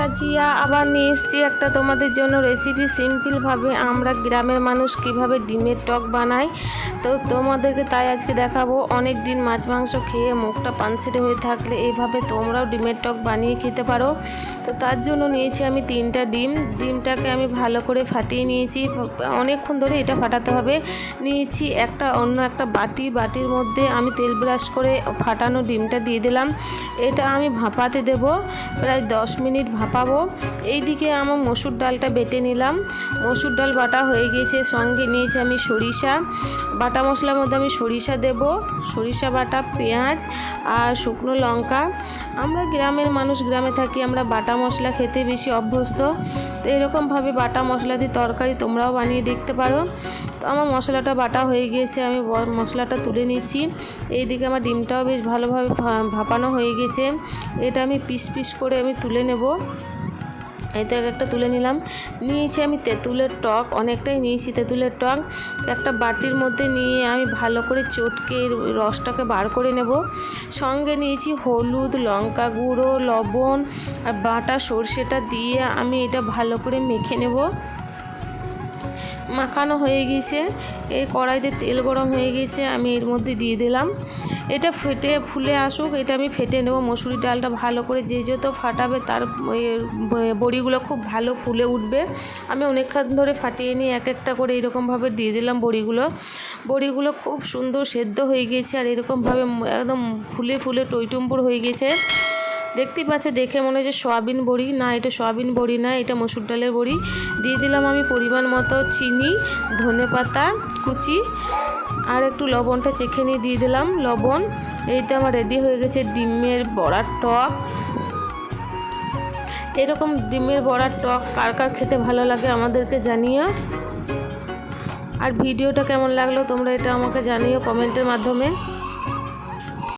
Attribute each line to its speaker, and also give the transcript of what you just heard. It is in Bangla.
Speaker 1: রাজিয়া আবার নিয়ে এসেছি একটা তোমাদের জন্য রেসিপি সিম্পলভাবে আমরা গ্রামের মানুষ কীভাবে ডিমের টক বানাই, তো তোমাদেরকে তাই আজকে দেখাবো। অনেক দিন মাছ মাংস খেয়ে মুখটা পানসেটে হয়ে থাকলে এইভাবে তোমরাও ডিমের টক বানিয়ে খেতে পারো। তো তার জন্য নিয়েছি আমি তিনটা ডিম। ডিমটাকে আমি ভালো করে ফাটিয়ে নিয়েছি। অনেকক্ষণ ধরে এটা ফাটাতে হবে। নিয়েছি একটা অন্য একটা বাটি। বাটির মধ্যে আমি তেল ব্রাশ করে ফাটানো ডিমটা দিয়ে দিলাম। এটা আমি ভাপাতে দেব। প্রায় দশ মিনিট ভাপাবো এইদিকে আমার মসুর ডালটা বেটে নিলাম। মসুর ডাল বাটা হয়ে গিয়েছে, সঙ্গে নিয়েছি আমি সরিষা। বাটা মশলার মধ্যে আমি সরিষা দেব। সরিষা বাটা, পেঁয়াজ আর শুকনো লঙ্কা। আমরা গ্রামের মানুষ, গ্রামে থাকি, আমরা বাটা মশলা খেতে বেশি অভ্যস্ত। তো এরকমভাবে বাটা মশলা দিয়ে তরকারি তোমরাও বানিয়ে দেখতে পারো। তো আমার মশলাটা বাটা হয়ে গিয়েছে, আমি মশলাটা তুলে নিচ্ছি। এইদিকে আমার ডিমটাও বেশ ভালোভাবে ভাপানো হয়ে গেছে। এটা আমি পিস পিস করে আমি তুলে নেব। এটা একটা তুলে নিলাম। নিয়েছি আমি তেঁতুলের টক, অনেকটাই নিয়েছি তেঁতুলের টক। একটা বাটির মধ্যে নিয়ে আমি ভালো করে চটকে রসটাকে বার করে নেব। সঙ্গে নিয়েছি হলুদ, লঙ্কা গুঁড়ো, লবণ আর বাটা সর্ষেটা দিয়ে আমি এটা ভালো করে মেখে নেব। মাখানো হয়ে গেছে। এই কড়াইতে তেল গরম হয়ে গেছে, আমি এর মধ্যে দিয়ে দিলাম। এটা ফেটে ফুলে আসুক, এটা আমি ফেটে নেব। মসুরি ডালটা ভালো করে যে যত ফাটাবে তার বড়িগুলো খুব ভালো ফুলে উঠবে। আমি অনেকক্ষণ ধরে ফাটিয়ে নিয়ে এক একটা করে এরকমভাবে দিয়ে দিলাম বড়িগুলো। বড়িগুলো খুব সুন্দর সেদ্ধ হয়ে গেছে আর এরকমভাবে একদম ফুলে ফুলে টইটুম্বুর হয়ে গেছে। দেখতেই পাচ্ছ, দেখে মনে হচ্ছে সয়াবিন বড়ি। না, এটা সয়াবিন বড়ি না, এটা মসুর ডালের বড়ি। দিয়ে দিলাম আমি পরিমাণ মতো চিনি, ধনে পাতা, কুচি, আর একটু লবণটা চেখে নিয়ে দিয়ে দিলাম। লবণ, এইটা আমার রেডি হয়ে গেছে ডিমের বড়ার টক। এরকম ডিমের বড়ার টক কার কার খেতে ভালো লাগে আমাদেরকে জানিও। আর ভিডিওটা কেমন লাগল তোমরা এটা আমাকে জানিও কমেন্টের মাধ্যমে।